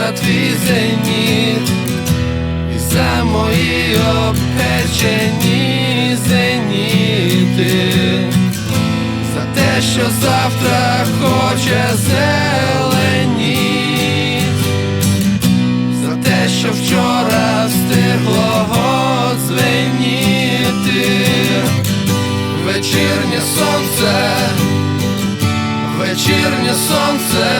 за твій зеніт, і за мої обпечені зеніти, за те, що завтра хоче зеленіть, за те, що вчора встигло дзвеніти, вечірнє сонце, вечірнє сонце.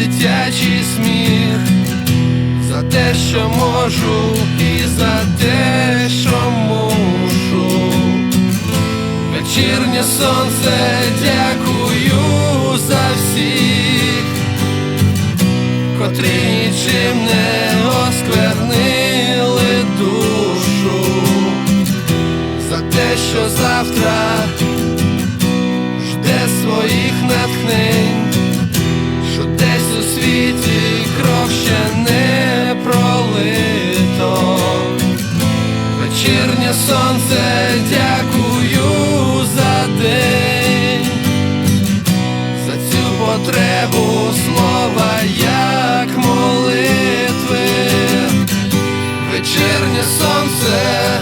дитячий сміх, за те, що можу, і за те, що мушу. Вечірнє сонце, дякую за всіх, котрі потребу слова як молитви. Вечірнє сонце,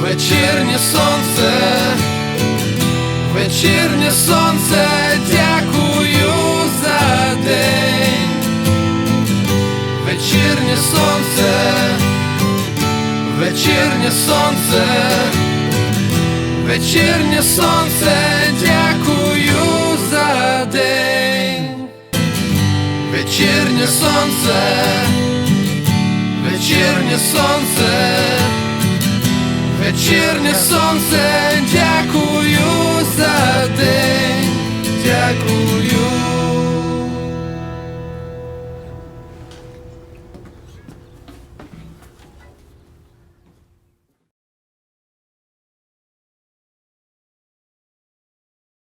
вечірнє сонце. Вечірнє сонце, дякую за день. Вечірнє сонце, вечірнє сонце, вечірнє сонце, дякую Вечірнє сонце, вечірнє сонце. Вечірнє сонце, дякую за день, дякую